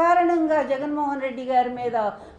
కారణంగా జగన్మోహన్ రెడ్డి గారి మీద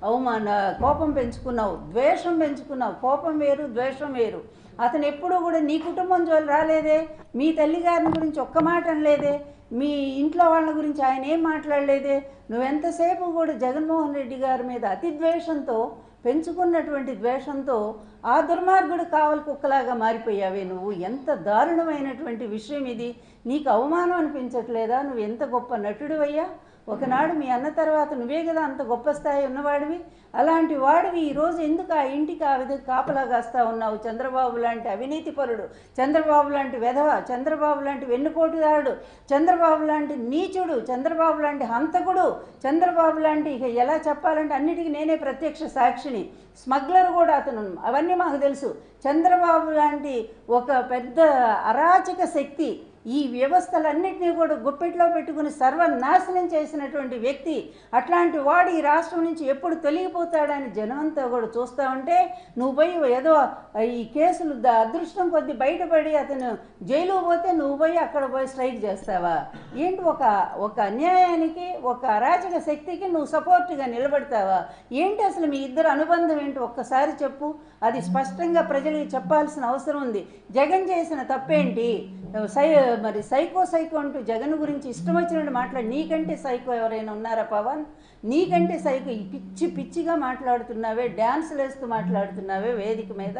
అవమాన కోపం పెంచుకున్నావు ద్వేషం పెంచుకున్నావు. కోపం వేరు ద్వేషం వేరు. అతను ఎప్పుడూ కూడా నీ కుటుంబం జోలు రాలేదే మీ తల్లిగారిని గురించి ఒక్క మాట అనలేదే మీ ఇంట్లో వాళ్ళ గురించి ఆయన ఏం మాట్లాడలేదే. నువ్వెంతసేపు కూడా జగన్మోహన్ రెడ్డి గారి మీద అతి ద్వేషంతో పెంచుకున్నటువంటి ద్వేషంతో ఆ దుర్మార్గుడు కావలి కుక్కలాగా మారిపోయావే నువ్వు. ఎంత దారుణమైనటువంటి విషయం ఇది. నీకు అవమానం అనిపించట్లేదా? నువ్వు ఎంత గొప్ప నటుడు అయ్యా ఒకనాడు మీ అన్న తర్వాత నువ్వే కదా అంత గొప్ప స్థాయి ఉన్నవాడివి? అలాంటి వాడివి ఈరోజు ఎందుకు ఆ ఇంటికి ఆ విధంగా కాపలా కాస్తా ఉన్నావు? చంద్రబాబు లాంటి అవినీతి పరుడు చంద్రబాబు లాంటి వెధవ చంద్రబాబు లాంటి వెన్నుపోటుదారుడు చంద్రబాబు లాంటి నీచుడు చంద్రబాబు లాంటి హంతకుడు చంద్రబాబు లాంటి ఇక ఎలా చెప్పాలంటే అన్నిటికీ నేనే ప్రత్యక్ష సాక్షిని స్మగ్లర్ కూడా అతను అవన్నీ మాకు తెలుసు. చంద్రబాబు లాంటి ఒక పెద్ద అరాచక శక్తి ఈ వ్యవస్థలన్నింటినీ కూడా గుప్పెట్లో పెట్టుకుని సర్వనాశనం చేసినటువంటి వ్యక్తి అట్లాంటి వాడు ఈ రాష్ట్రం నుంచి ఎప్పుడు తొలగిపోతాడని జనమంతా కూడా చూస్తూ ఉంటే నువ్వు పోయి ఏదో ఈ కేసులు అదృష్టం కొద్ది బయటపడి అతను జైలు పోతే నువ్వు పోయి అక్కడ పోయి స్ట్రైక్ చేస్తావా? ఏంటి ఒక ఒక అన్యాయానికి ఒక అరాచక శక్తికి నువ్వు సపోర్ట్గా నిలబడతావా? ఏంటి అసలు మీ ఇద్దరు అనుబంధం ఏంటి? ఒక్కసారి చెప్పు. అది స్పష్టంగా ప్రజలకు చెప్పాల్సిన అవసరం ఉంది. జగన్ చేసిన తప్పేంటి? సై మరి సైకో సైకో అంటూ జగన్ గురించి ఇష్టం వచ్చినట్టు మాట్లాడి నీకంటే సైకో ఎవరైనా ఉన్నారా పవన్? నీకంటే సైకో ఈ పిచ్చి పిచ్చిగా మాట్లాడుతున్నావే డ్యాన్సులు వేస్తూ మాట్లాడుతున్నావే వేదిక మీద.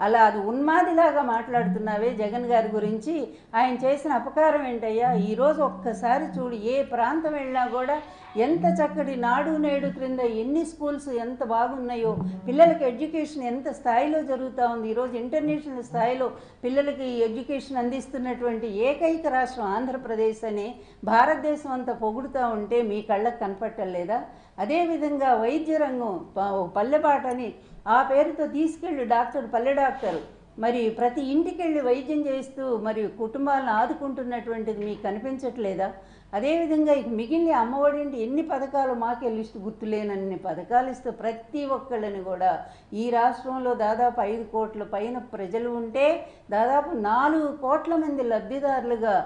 అలా అది ఉన్మాదిలాగా మాట్లాడుతున్నావే జగన్ గారి గురించి. ఆయన చేసిన అపకారం ఏంటయ్యా? ఈరోజు ఒక్కసారి చూడు ఏ ప్రాంతం వెళ్ళినా కూడా ఎంత చక్కటి నాడు నేడు క్రింద ఎన్ని స్కూల్స్ ఎంత బాగున్నాయో పిల్లలకి ఎడ్యుకేషన్ ఎంత స్థాయిలో జరుగుతూ ఉంది ఈరోజు ఇంటర్నేషనల్ స్థాయిలో పిల్లలకి ఎడ్యుకేషన్ అందిస్తున్నటువంటి ఏకైక రాష్ట్రం ఆంధ్రప్రదేశ్ అని భారతదేశం అంతా పొగుడుతూ ఉంటే మీ కళ్ళకు కనపట్టలేదా అదేవిధంగా వైద్య రంగం పల్లెపాట పల్లెపాటని ఆ పేరుతో తీసుకెళ్ళి డాక్టర్ పల్లె డాక్టర్ మరి ప్రతి ఇంటికి వెళ్ళి వైద్యం చేస్తూ మరియు కుటుంబాలను ఆదుకుంటున్నటువంటిది మీకు కనిపించట్లేదా? అదేవిధంగా ఇక మిగిలిన అమ్మఒడింటి ఎన్ని పథకాలు మాకే లిస్టు గుర్తులేనన్ని పథకాలు ఇస్తూ ప్రతి ఒక్కళ్ళని కూడా ఈ రాష్ట్రంలో దాదాపు ఐదు కోట్ల పైన ప్రజలు ఉంటే దాదాపు నాలుగు కోట్ల మంది లబ్ధిదారులుగా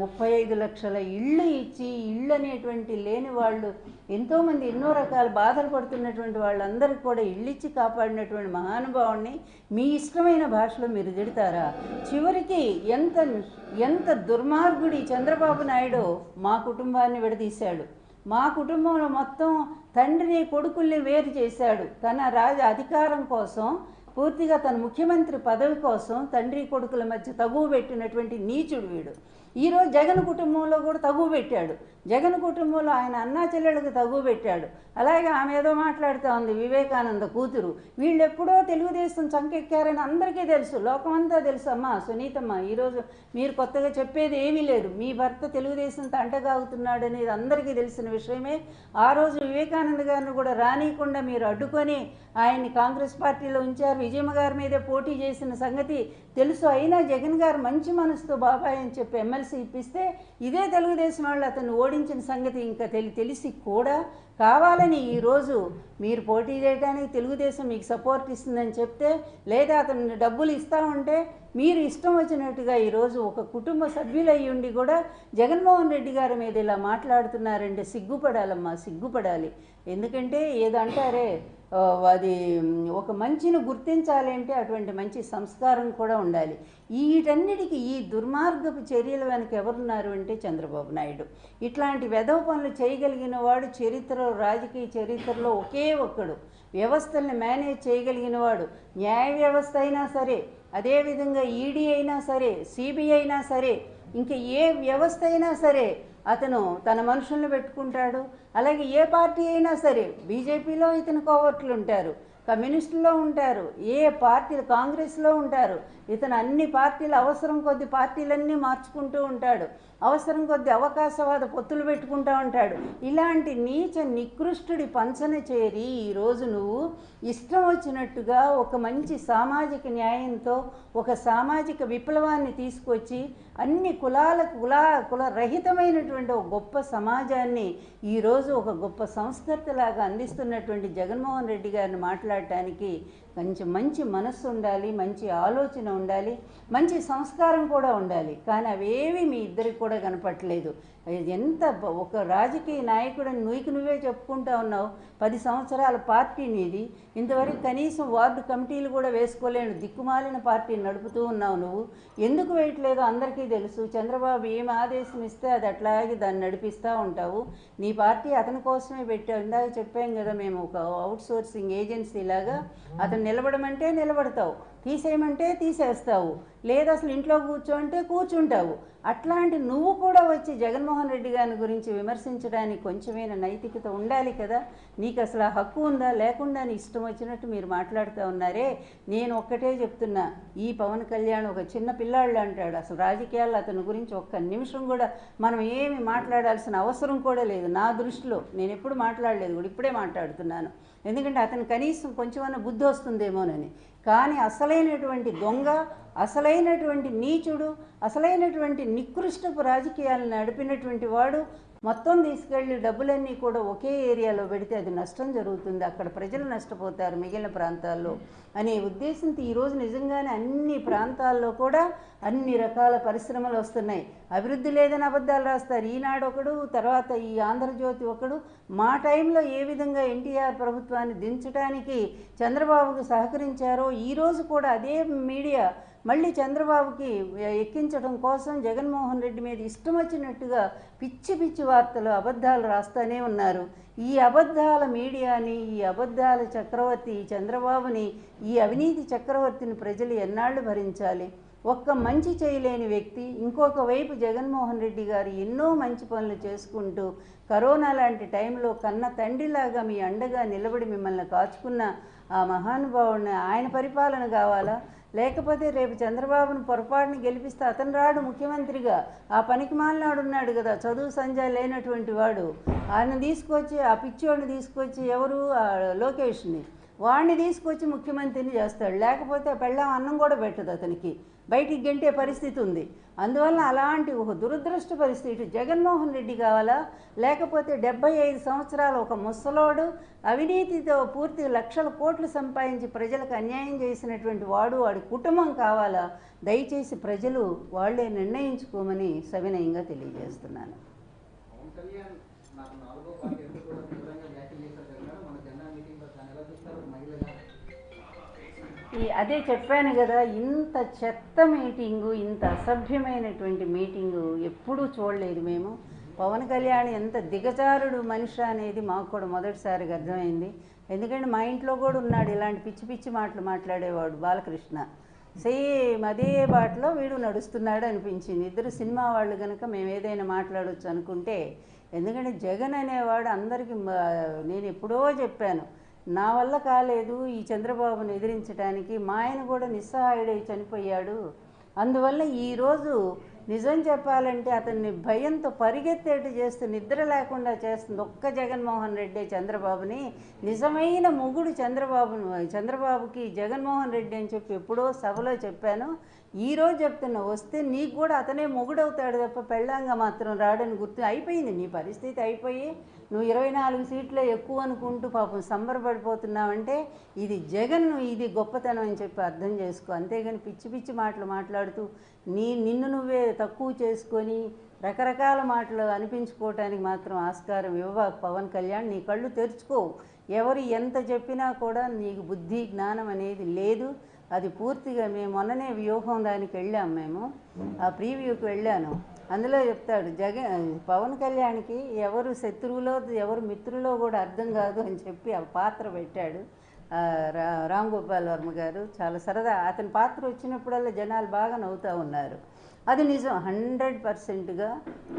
ముప్పై ఐదు లక్షల ఇళ్ళు ఇచ్చి ఇళ్ళు అనేటువంటి లేని వాళ్ళు ఎంతోమంది ఎన్నో రకాల బాధలు పడుతున్నటువంటి వాళ్ళందరికీ కూడా ఇళ్ళు ఇచ్చి కాపాడినటువంటి మహానుభావుణ్ణి మీ ఇష్టమైన భాషలో మీరు తిడతారా చివరికి ఎంత ఎంత దుర్మార్గుడి చంద్రబాబు నాయుడు మా కుటుంబాన్ని విడదీశాడు. మా కుటుంబంలో మొత్తం తండ్రిని కొడుకుల్ని వేరు చేశాడు. తన రాజ అధికారం కోసం పూర్తిగా తన ముఖ్యమంత్రి పదవి కోసం తండ్రి కొడుకుల మధ్య తగువ పెట్టినటువంటి నీచుడు వీడు. ఈరోజు జగన్ కుటుంబంలో కూడా తగువ పెట్టాడు. జగన్ కుటుంబంలో ఆయన అన్నా చెల్లెళ్ళకి తగువ పెట్టాడు. అలాగే ఆమె ఏదో మాట్లాడుతూ ఉంది వివేకానంద కూతురు. వీళ్ళు ఎప్పుడో తెలుగుదేశం చంకెక్కారని అందరికీ తెలుసు లోకమంతా తెలుసు. అమ్మా సునీతమ్మ ఈరోజు మీరు కొత్తగా చెప్పేది ఏమీ లేదు. మీ భర్త తెలుగుదేశంతో తంటగాగుతున్నాడు అనేది అందరికీ తెలిసిన విషయమే. ఆ రోజు వివేకానంద గారిని కూడా రానియకుండా మీరు అడ్డుకొని ఆయన్ని కాంగ్రెస్ పార్టీలో ఉంచారు. విజయమ్మ గారి మీదే పోటీ చేసిన సంగతి తెలుసు. అయినా జగన్ గారు మంచి మనసుతో బాబాయ్ అని చెప్పి ఎమ్మెల్సీ ఇప్పిస్తే ఇదే తెలుగుదేశం వాళ్ళు అతను ఓడించిన సంగతి ఇంకా తెలి తెలిసి కూడా కావాలని ఈరోజు మీరు పోటీ చేయడానికి తెలుగుదేశం మీకు సపోర్ట్ ఇస్తుందని చెప్తే లేదా అతను డబ్బులు ఇస్తా ఉంటే మీరు ఇష్టం వచ్చినట్టుగా ఈరోజు ఒక కుటుంబ సభ్యులయ్యి ఉండి కూడా జగన్మోహన్ రెడ్డి గారి మీద ఇలా మాట్లాడుతున్నారంటే సిగ్గుపడాలమ్మా సిగ్గుపడాలి. ఎందుకంటే ఏదంటారే అది ఒక మంచిని గుర్తించాలి అంటే అటువంటి మంచి సంస్కారం కూడా ఉండాలి. వీటన్నిటికీ ఈ దుర్మార్గపు చర్యల వెనక ఎవరున్నారు అంటే చంద్రబాబు నాయుడు. ఇట్లాంటి వెధవ పనులు చేయగలిగిన వాడు చరిత్రలో రాజకీయ చరిత్రలో ఒకే ఒక్కడు. వ్యవస్థల్ని మేనేజ్ చేయగలిగిన వాడు న్యాయ వ్యవస్థ అయినా సరే అదేవిధంగా ఈడీ అయినా సరే సిబిఐ అయినా సరే ఇంకా ఏ వ్యవస్థ అయినా సరే అతను తన మనుషులను పెట్టుకుంటాడు. అలాగే ఏ పార్టీ అయినా సరే బీజేపీలో ఇతను కోవర్ట్లు ఉంటారు కమ్యూనిస్టులో ఉంటారు ఏ పార్టీ కాంగ్రెస్లో ఉంటారు ఇతను అన్ని పార్టీలు అవసరం కొద్ది పార్టీలన్నీ మార్చుకుంటూ ఉంటాడు. అవసరం కొద్ది అవకాశవాద పొత్తులు పెట్టుకుంటూ ఉంటాడు. ఇలాంటి నీచ నికృష్టుడి పంచన చేరి ఈరోజు నువ్వు ఇష్టం వచ్చినట్టుగా ఒక మంచి సామాజిక న్యాయంతో ఒక సామాజిక విప్లవాన్ని తీసుకొచ్చి అన్ని కులాలకు కులా కుల రహితమైనటువంటి ఒక గొప్ప సమాజాన్ని ఈరోజు ఒక గొప్ప సంస్కృతిలాగా అందిస్తున్నటువంటి జగన్మోహన్ రెడ్డి గారిని మాట్లాడటానికి కొంచెం మంచి మనస్సు ఉండాలి మంచి ఆలోచన ఉండాలి. మంచి సంస్కారం కూడా ఉండాలి. కానీ అవేవి మీ ఇద్దరికి కూడా కనపట్లేదు ఎంత ఒక రాజకీయ నాయకుడని నువ్వుకి నువ్వే చెప్పుకుంటా ఉన్నావు? పది సంవత్సరాల పార్టీ నీది. ఇంతవరకు కనీసం వార్డు కమిటీలు కూడా వేసుకోలేను దిక్కుమాలిన పార్టీని నడుపుతూ ఉన్నావు నువ్వు. ఎందుకు వేయట్లేదో అందరికీ తెలుసు. చంద్రబాబు ఏం ఆదేశం ఇస్తే అది అట్లాగే దాన్ని నడిపిస్తూ ఉంటావు. నీ పార్టీ అతని కోసమే పెట్టావు. ఇందాక చెప్పాం కదా మేము ఒక అవుట్ సోర్సింగ్ ఏజెన్సీ లాగా అతను నిలబడమంటే నిలబడతావు. తీసేయమంటే తీసేస్తావు. లేదా అసలు ఇంట్లో కూర్చోంటే కూర్చుంటావు. అట్లాంటి నువ్వు కూడా వచ్చి జగన్మోహన్ రెడ్డి గారి గురించి విమర్శించడానికి కొంచెమైనా నైతికత ఉండాలి కదా? నీకు అసలు ఆ హక్కు ఉందా? లేకుండా నీ ఇష్టం వచ్చినట్టు మీరు మాట్లాడుతూ ఉన్నారే. నేను ఒక్కటే చెప్తున్నా ఈ పవన్ కళ్యాణ్ ఒక చిన్న పిల్లాళ్ళు అంటాడు. అసలు రాజకీయాల్లో అతని గురించి ఒక్క నిమిషం కూడా మనం ఏమి మాట్లాడాల్సిన అవసరం కూడా లేదు. నా దృష్టిలో నేను ఎప్పుడు మాట్లాడలేదు కూడా ఇప్పుడే మాట్లాడుతున్నాను. ఎందుకంటే అతను కనీసం కొంచెమన్నా బుద్ధి వస్తుందేమోనని. కానీ అసలైనటువంటి దొంగ అసలైనటువంటి నీచుడు అసలైనటువంటి నికృష్టపు రాజకీయాలను నడిపినటువంటి వాడు మొత్తం తీసుకెళ్ళి డబ్బులన్నీ కూడా ఒకే ఏరియాలో పెడితే అది నష్టం జరుగుతుంది. అక్కడ ప్రజలు నష్టపోతారు మిగిలిన ప్రాంతాల్లో అనే ఉద్దేశంతో ఈరోజు నిజంగానే అన్ని ప్రాంతాల్లో కూడా అన్ని రకాల పరిశ్రమలు వస్తున్నాయి. అభివృద్ధి లేదని అబద్ధాలు రాస్తారు. ఈనాడు ఒకడు తర్వాత ఈ ఆంధ్రజ్యోతి ఒకడు. మా టైంలో ఏ విధంగా ఎన్టీఆర్ ప్రభుత్వాన్ని దించడానికి చంద్రబాబుకు సహకరించారో ఈరోజు కూడా అదే మీడియా మళ్ళీ చంద్రబాబుకి ఎక్కించడం కోసం జగన్మోహన్ రెడ్డి మీద ఇష్టం వచ్చినట్టుగా పిచ్చి పిచ్చి వార్తలు అబద్ధాలు రాస్తూనే ఉన్నారు. ఈ అబద్ధాల మీడియాని ఈ అబద్ధాల చక్రవర్తి చంద్రబాబుని ఈ అవినీతి చక్రవర్తిని ప్రజలు ఎన్నాళ్ళు భరించాలి? ఒక్క మంచి చేయలేని వ్యక్తి ఇంకొక వైపు జగన్మోహన్ రెడ్డి గారు ఎన్నో మంచి పనులు చేసుకుంటూ కరోనా లాంటి టైంలో కన్న తండ్రిలాగా మీ అండగా నిలబడి మిమ్మల్ని కాచుకున్న ఆ మహానుభావుడిని ఆయన పరిపాలన కావాలా? లేకపోతే రేపు చంద్రబాబును పొరపాటును గెలిపిస్తే అతను రాడు ముఖ్యమంత్రిగా. ఆ పనికి మాలినాడు ఉన్నాడు కదా చదువు సంజయ్ లేనటువంటి వాడు. ఆయన తీసుకొచ్చి ఆ పిచ్చోడిని తీసుకొచ్చి ఎవరు? ఆ లోకేష్ని. వాడిని తీసుకొచ్చి ముఖ్యమంత్రిని చేస్తాడు. లేకపోతే పెళ్ళం పెళ్ళాం అన్నం కూడా పెట్టదు అతనికి. బయటికి గెంటే పరిస్థితి ఉంది. అందువల్ల అలాంటి ఒక దురదృష్ట పరిస్థితి జగన్మోహన్ రెడ్డి కావాలా? లేకపోతే డెబ్బై ఐదు సంవత్సరాల ఒక ముసలోడు అవినీతితో పూర్తి లక్షల కోట్లు సంపాదించి ప్రజలకు అన్యాయం చేసినటువంటి వాడు వాడి కుటుంబం కావాలా? దయచేసి ప్రజలు వాళ్ళే నిర్ణయించుకోమని సవినయంగా తెలియజేస్తున్నాను. ఈ అదే చెప్పాను కదా ఇంత చెత్త మీటింగు ఇంత అసభ్యమైనటువంటి మీటింగు ఎప్పుడూ చూడలేదు మేము. పవన్ కళ్యాణ్ ఎంత దిగజారుడు మనిషి అనేది మాకు కూడా మొదటిసారిగా అర్థమైంది. ఎందుకంటే మా ఇంట్లో కూడా ఉన్నాడు ఇలాంటి పిచ్చి పిచ్చి మాటలు మాట్లాడేవాడు బాలకృష్ణ. సేమ్ అదే బాటలో వీడు నడుస్తున్నాడు అనిపించింది. ఇద్దరు సినిమా వాళ్ళు కనుక మేము ఏదైనా మాట్లాడవచ్చు అనుకుంటే ఎందుకంటే జగన్ అనేవాడు అందరికీ నేను ఎప్పుడో చెప్పాను నా వల్ల కాలేదు ఈ చంద్రబాబును ఎదిరించడానికి మా ఆయన కూడా నిస్సహాయుడై చనిపోయాడు. అందువల్ల ఈరోజు నిజం చెప్పాలంటే అతన్ని భయంతో పరిగెత్తేటు చేస్తూ నిద్ర లేకుండా చేస్తుంది ఒక్క జగన్మోహన్ రెడ్డి చంద్రబాబుని. నిజమైన మొగుడు చంద్రబాబును చంద్రబాబుకి జగన్మోహన్ రెడ్డి అని చెప్పి ఎప్పుడో సభలో చెప్పాను. ఈరోజు చెప్తున్నా వస్తే నీకు కూడా అతనే మొగుడవుతాడు తప్ప పెళ్ళాంగా మాత్రం రాడని గుర్తు అయిపోయింది. నీ పరిస్థితి అయిపోయి నువ్వు ఇరవై నాలుగు సీట్లే ఎక్కువ అనుకుంటూ పాపం సంబరపడిపోతున్నావంటే ఇది జగన్ ఇది గొప్పతనం అని చెప్పి అర్థం చేసుకో. అంతేగాని పిచ్చి పిచ్చి మాటలు మాట్లాడుతూ నీ నిన్ను నువ్వే తక్కువ చేసుకొని రకరకాల మాటలు అనిపించుకోవటానికి మాత్రం ఆస్కారం ఇవ్వబాకు పవన్ కళ్యాణ్ నీ కళ్ళు తెరుచుకో ఎవరు ఎంత చెప్పినా కూడా నీకు బుద్ధి జ్ఞానం అనేది లేదు. అది పూర్తిగా మేము మొన్ననే వ్యూహం దానికి వెళ్ళాం మేము. ఆ ప్రీవ్యూకి వెళ్ళాను. అందులో చెప్తాడు జగన్ పవన్ కళ్యాణ్కి ఎవరు శత్రువులో ఎవరు మిత్రులో కూడా అర్థం కాదు అని చెప్పి ఆ పాత్ర పెట్టాడు. రా రామ్ గోపాల్ వర్మ గారు చాలా సరదా. అతని పాత్ర వచ్చినప్పుడల్లా జనాలు బాగా నవ్వుతూ ఉన్నారు. అది నిజం హండ్రెడ్ పర్సెంట్గా.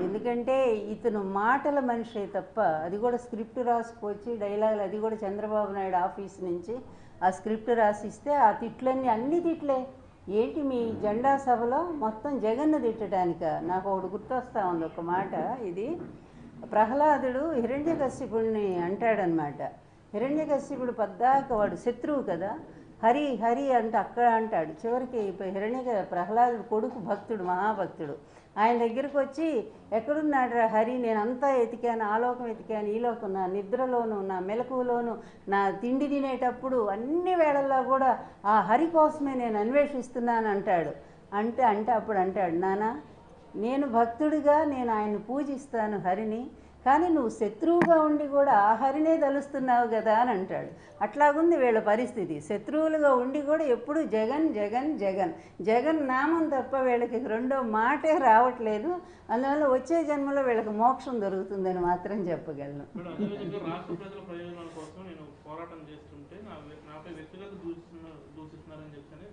ఎందుకంటే ఇతను మాటల మనిషే తప్ప అది కూడా స్క్రిప్ట్ రాసుకొచ్చి డైలాగులు అది కూడా చంద్రబాబు నాయుడు ఆఫీస్ నుంచి ఆ స్క్రిప్ట్ రాసిస్తే ఆ తిట్లన్నీ అన్ని తిట్లే. ఏంటి మీ జెండా సభలో మొత్తం జగన్ను తిట్టడానిక? నాకు ఒకటి గుర్తొస్తా ఉంది ఒక మాట ఇది. ప్రహ్లాదుడు హిరణ్యకశ్యపుడిని అంటాడనమాట. హిరణ్యకశ్యపుడు పద్దాక వాడు శత్రువు కదా. హరి హరి అంటే అక్కడ అంటాడు. చివరికి హిరణ్య ప్రహ్లాదుడు కొడుకు భక్తుడు మహాభక్తుడు. ఆయన దగ్గరికి వచ్చి ఎక్కడున్నాడు రా హరి? నేను అంతా ఎతికాను ఆలోకం ఎతికాను ఈలోకం నా నిద్రలోను నా మెలకువలోను నా తిండి తినేటప్పుడు అన్ని వేళల్లో కూడా ఆ హరి కోసమే నేను అన్వేషిస్తున్నాను అంటాడు. అంటే అంటే అప్పుడు అంటాడు నానా నేను భక్తుడిగా నేను ఆయన్ని పూజిస్తాను హరిని. కానీ నువ్వు శత్రువుగా ఉండి కూడా హరినే తలుస్తున్నావు కదా అని అంటాడు. అట్లాగుంది వీళ్ళ పరిస్థితి. శత్రువులుగా ఉండి కూడా ఎప్పుడు జగన్ జగన్ జగన్. జగన్ నామం తప్ప వీళ్ళకి రెండో మాటే రావట్లేదు. అందువల్ల వచ్చే జన్మలో వీళ్ళకి మోక్షం దొరుకుతుందని మాత్రం చెప్పగలను. చేస్తుంటే దూషిస్తున్నారని చెప్పని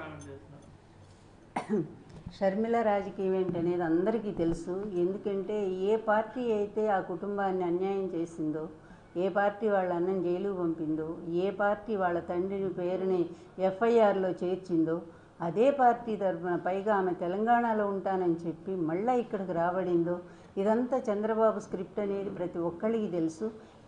కామెంట్ చేస్తున్నారు. షర్మిల రాజకీయం ఏంటనేది అందరికీ తెలుసు. ఎందుకంటే ఏ పార్టీ అయితే ఆ కుటుంబాన్ని అన్యాయం చేసిందో ఏ పార్టీ వాళ్ళ అన్నం జైలుకు పంపిందో ఏ పార్టీ వాళ్ళ తండ్రిని పేరుని ఎఫ్ఐఆర్లో చేర్చిందో అదే పార్టీ తరఫున పైగా ఆమె తెలంగాణలో ఉంటానని చెప్పి మళ్ళీ ఇక్కడికి రాబడిందో ఇదంతా చంద్రబాబు స్క్రిప్ట్ అనేది ప్రతి ఒక్కరికి తెలుసు.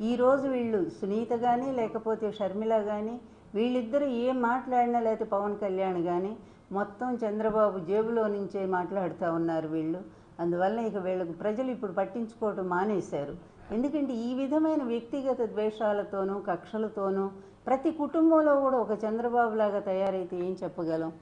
ఈరోజు వీళ్ళు సునీత కానీ లేకపోతే షర్మిల కానీ వీళ్ళిద్దరూ ఏం మాట్లాడినా లేకపోతే పవన్ కళ్యాణ్ కానీ మొత్తం చంద్రబాబు జేబులో నుంచే మాట్లాడుతూ ఉన్నారు వీళ్ళు. అందువల్ల ఇక వీళ్ళకు ప్రజలు ఇప్పుడు పట్టించుకోవటం మానేశారు. ఎందుకంటే ఈ విధమైన వ్యక్తిగత ద్వేషాలతోనూ కక్షలతోనూ ప్రతి కుటుంబంలో కూడా ఒక చంద్రబాబు లాగా తయారైతే ఏం చెప్పగలం?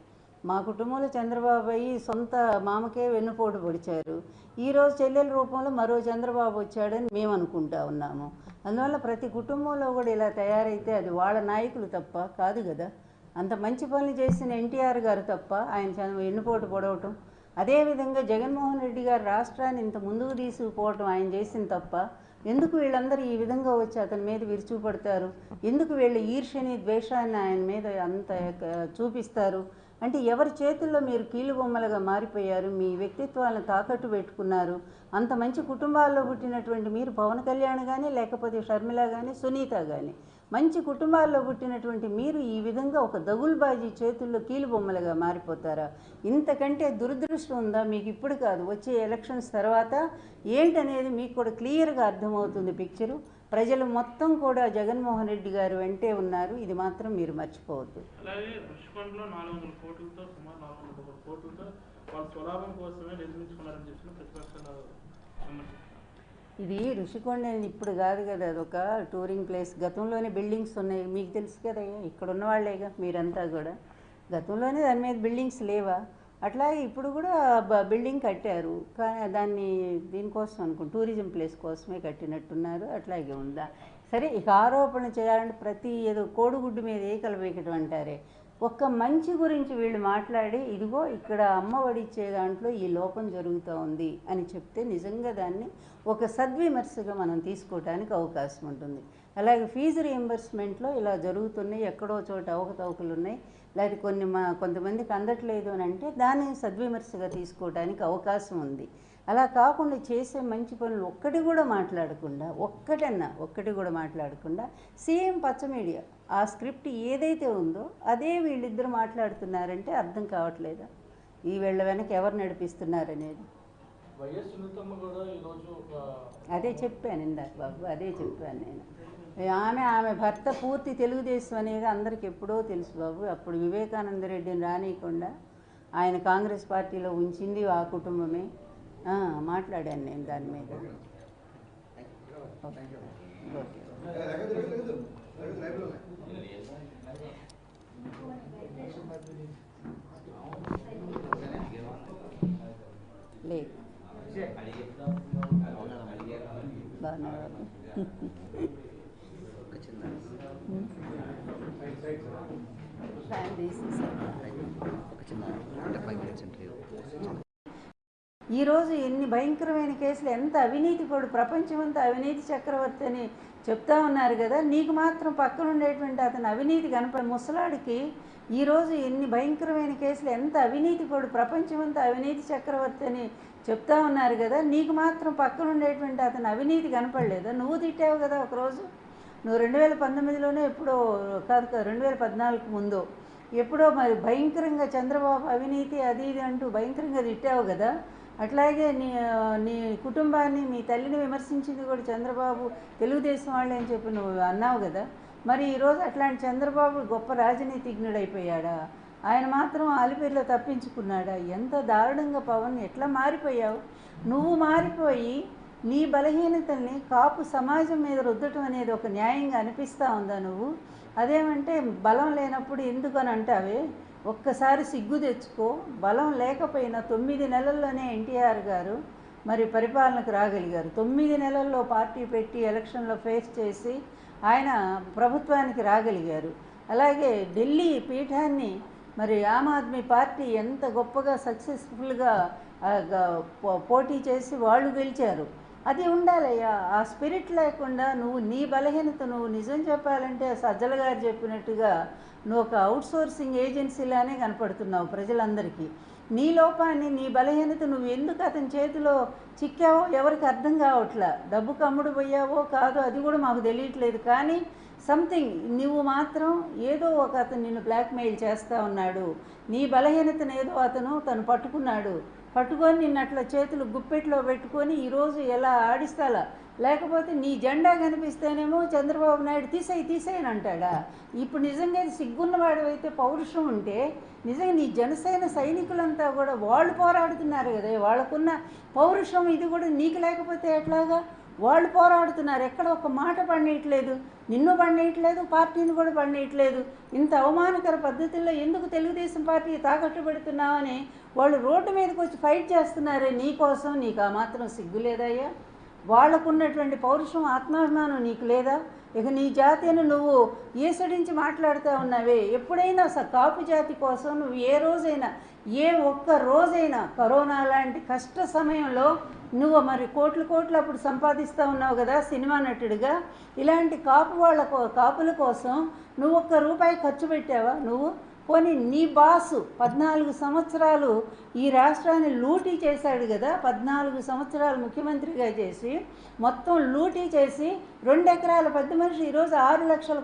మా కుటుంబంలో చంద్రబాబు అయ్యి సొంత మామకే వెన్నుపోటు పొడిచారు. ఈరోజు చెల్లెల రూపంలో మరో చంద్రబాబు వచ్చాడని మేము అనుకుంటా ఉన్నాము. అందువల్ల ప్రతి కుటుంబంలో కూడా ఇలా తయారైతే అది వాళ్ళ నాయకులు తప్ప కాదు కదా? అంత మంచి పనులు చేసిన ఎన్టీఆర్ గారు తప్ప ఆయన చదువు ఎన్నుపోటు పొడవటం. అదేవిధంగా జగన్మోహన్ రెడ్డి గారు రాష్ట్రాన్ని ఇంత ముందుకు తీసుకుపోవటం ఆయన చేసిన తప్ప ఎందుకు వీళ్ళందరూ ఈ విధంగా వచ్చి అతని మీద విరుచుపడతారు ఎందుకు వీళ్ళ ఈర్ష్యని ద్వేషాన్ని ఆయన మీద అంత చూపిస్తారు? అంటే ఎవరి చేతుల్లో మీరు కీలుబొమ్మలుగా మారిపోయారు? మీ వ్యక్తిత్వాలను తాకట్టు పెట్టుకున్నారు. అంత మంచి కుటుంబాల్లో పుట్టినటువంటి మీరు పవన్ కళ్యాణ్ కానీ లేకపోతే షర్మిల కానీ సునీత కానీ మంచి కుటుంబాల్లో పుట్టినటువంటి మీరు ఈ విధంగా ఒక దగుల్బాజీ చేతుల్లో కీలుబొమ్మలుగా మారిపోతారా? ఇంతకంటే దురదృష్టం ఉందా? మీకు ఇప్పుడు కాదు. వచ్చే ఎలక్షన్స్ తర్వాత ఏంటనేది మీకు కూడా క్లియర్గా అర్థమవుతుంది పిక్చరు. ప్రజలు మొత్తం కూడా జగన్మోహన్ రెడ్డి గారు వెంటే ఉన్నారు. ఇది మాత్రం మీరు మర్చిపోవద్దు. అలాగే రుషికొండలో నాలుగు వందల కోట్లతో సుమారు నాలుగు వందల కోట్లతో వాళ్ళ స్వలాభం కోసమే నిర్మించుకున్నారని చెప్పిన ప్రతిపక్షాలు ఇది ఋషికొండ అనేది ఇప్పుడు కాదు కదా అదొక టూరింగ్ ప్లేస్ గతంలోనే బిల్డింగ్స్ ఉన్నాయి. మీకు తెలుసు కదా ఇక్కడ ఉన్న వాళ్ళేగా మీరంతా కూడా. గతంలోనే దాని మీద బిల్డింగ్స్ లేవా? అట్లాగే ఇప్పుడు కూడా బిల్డింగ్ కట్టారు. కానీ దాన్ని దీనికోసం అనుకో టూరిజం ప్లేస్ కోసమే కట్టినట్టున్నారు. అట్లాగే ఉందా? సరే ఇక ఆరోపణ చేయాలంటే ప్రతి ఏదో కోడిగుడ్డు మీద ఏకలు వేయటం అంటారే ఒక్క మంచి గురించి వీళ్ళు మాట్లాడి ఇదిగో ఇక్కడ అమ్మఒడిచ్చే దాంట్లో ఈ లోపం జరుగుతూ ఉంది అని చెప్తే నిజంగా దాన్ని ఒక సద్విమర్శగా మనం తీసుకోవడానికి అవకాశం ఉంటుంది. అలాగే ఫీజు రియంబర్స్మెంట్లో ఇలా జరుగుతున్నాయి ఎక్కడో చోట అవకతవకలు ఉన్నాయి లేకపోతే కొన్ని మా కొంతమందికి అందట్లేదు అని అంటే దాన్ని సద్విమర్శగా తీసుకోవడానికి అవకాశం ఉంది. అలా కాకుండా చేసే మంచి పనులు ఒక్కటి కూడా మాట్లాడకుండా ఒక్కటన్నా ఒక్కటి కూడా మాట్లాడకుండా సేమ్ పచ్చ మీడియా ఆ స్క్రిప్ట్ ఏదైతే ఉందో అదే వీళ్ళిద్దరు మాట్లాడుతున్నారంటే అర్థం కావట్లేదా. ఈ వీళ్ళ వెనక ఎవరు నడిపిస్తున్నారనేది. అదే చెప్పాను ఇందాక బాబు అదే చెప్పాను నేను. ఆమె ఆమె భర్త పూర్తి తెలుగుదేశం అనేది అందరికి ఎప్పుడో తెలుసు బాబు. అప్పుడు వివేకానంద రెడ్డిని రానియకుండా ఆయన కాంగ్రెస్ పార్టీలో ఉంచింది ఆ కుటుంబమే. మాట్లాడాను నేను దాని మీద. ఓకే. లేదు బాగున్నా బాబు ఒక చిన్న ఫ్యాన్ తీసేసాను ఒక చిన్న అంటే ఫైవ్ మినిట్స్ ఇంటర్వ్యూ ఈరోజు ఎన్ని భయంకరమైన కేసులు ఎంత అవినీతి పడు ప్రపంచమంతా అవినీతి చక్రవర్తి అని చెప్తా ఉన్నారు కదా నీకు మాత్రం పక్కన ఉండేటువంటి అతను అవినీతి కనపడి ముసలాడికి ఈరోజు ఎన్ని భయంకరమైన కేసులు ఎంత అవినీతి కొడు ప్రపంచమంతా అవినీతి చక్రవర్తి అని చెప్తా ఉన్నారు కదా నీకు మాత్రం పక్కన ఉండేటువంటి అతను అవినీతి కనపడలేదా? నువ్వు తిట్టావు కదా ఒకరోజు. నువ్వు రెండు వేల పంతొమ్మిదిలోనే ఎప్పుడో కాదు కాదు రెండు వేల పద్నాలుగు ముందు. ఎప్పుడో మరి భయంకరంగా చంద్రబాబు అవినీతి అది ఇది అంటూ భయంకరంగా తిట్టావు కదా. అట్లాగే నీ నీ కుటుంబాన్ని మీ తల్లిని విమర్శించింది కూడా చంద్రబాబు తెలుగుదేశం వాళ్ళే అని చెప్పి నువ్వు అన్నావు కదా. మరి ఈరోజు అట్లాంటి చంద్రబాబు గొప్ప రాజనీతిజ్ఞుడైపోయాడా? ఆయన మాత్రం ఆలిపేరులో తప్పించుకున్నాడా? ఎంత దారుణంగా పవన్ ఎట్లా మారిపోయావు? నువ్వు మారిపోయి నీ బలహీనతల్ని కాపు సమాజం మీద రుద్దటం అనేది ఒక న్యాయంగా అనిపిస్తూ ఉందా నువ్వు? అదేమంటే బలం లేనప్పుడు ఎందుకు అని అంటావే ఒక్కసారి సిగ్గు తెచ్చుకో బలం లేకపోయినా తొమ్మిది నెలల్లోనే ఎన్టీఆర్ గారు మరి పరిపాలనకు రాగలిగారు. తొమ్మిది నెలల్లో పార్టీ పెట్టి ఎలక్షన్లో ఫేస్ చేసి ఆయన ప్రభుత్వానికి రాగలిగారు. అలాగే ఢిల్లీ పీఠాన్ని మరి ఆమ్ ఆద్మీ పార్టీ ఎంత గొప్పగా సక్సెస్ఫుల్గా పోటీ చేసి వాళ్ళు గెలిచారు. అది ఉండాలయ్యా. ఆ స్పిరిట్ లేకుండా నువ్వు నీ బలహీనత నువ్వు నిజం చెప్పాలంటే సజ్జల గారు చెప్పినట్టుగా నువ్వు ఒక అవుట్సోర్సింగ్ ఏజెన్సీలానే కనపడుతున్నావు ప్రజలందరికీ. నీ లోపాన్ని నీ బలహీనత నువ్వు ఎందుకు అతని చేతిలో చిక్కావో ఎవరికి అర్థం కావట్లా. డబ్బు కమ్ముడు పోయావో కాదో అది కూడా మాకు తెలియట్లేదు. కానీ సంథింగ్ నువ్వు మాత్రం ఏదో ఒక అతను నిన్ను బ్లాక్మెయిల్ చేస్తూ ఉన్నాడు. నీ బలహీనతను ఏదో అతను తను పట్టుకున్నాడు. పట్టుకొని నిన్ను అట్లా చేతులు గుప్పెట్లో పెట్టుకొని ఈరోజు ఎలా ఆడిస్తాలా? లేకపోతే నీ జెండా కనిపిస్తేనేమో చంద్రబాబు నాయుడు తీసేయి తీసేయని అంటాడా? ఇప్పుడు నిజంగా సిగ్గున్నవాడు అయితే పౌరుషం ఉంటే నిజంగా నీ జనసేన సైనికులంతా కూడా వాళ్ళు పోరాడుతున్నారు కదా వాళ్ళకున్న పౌరుషం ఇది కూడా నీకు లేకపోతే ఎట్లాగా? వాళ్ళు పోరాడుతున్నారు. ఎక్కడ ఒక మాట పండియట్లేదు. నిన్ను పండియట్లేదు పార్టీని కూడా పండియట్లేదు. ఇంత అవమానకర పద్ధతుల్లో ఎందుకు తెలుగుదేశం పార్టీ తాకట్టు పెడుతున్నామని వాళ్ళు రోడ్డు మీదకి వచ్చి ఫైట్ చేస్తున్నారే నీ కోసం? నీకు ఆ మాత్రం సిగ్గు లేదయ్యా. వాళ్ళకున్నటువంటి పౌరుషం ఆత్మాభిమానం నీకు లేదా? ఇక నీ జాతిని నువ్వు ఈసడించి మాట్లాడుతూ ఉన్నావే. ఎప్పుడైనా స కాపు జాతి కోసం నువ్వు ఏ రోజైనా ఏ ఒక్క రోజైనా కరోనా లాంటి కష్ట సమయంలో నువ్వు మరి కోట్లు కోట్లు అప్పుడు సంపాదిస్తూ ఉన్నావు కదా సినిమా నటుడిగా. ఇలాంటి కాపు వాళ్ళ కో- కాపుల కోసం నువ్వు ఒక్క రూపాయి ఖర్చు పెట్టావా? నువ్వు? పోనీ నీ బాసు పద్నాలుగు సంవత్సరాలు ఈ రాష్ట్రాన్ని లూటీ చేశాడు కదా. పద్నాలుగు సంవత్సరాలు ముఖ్యమంత్రిగా చేసి మొత్తం లూటీ చేసి రెండు ఎకరాల పెద్ద మనిషి ఈరోజు ఆరు లక్షల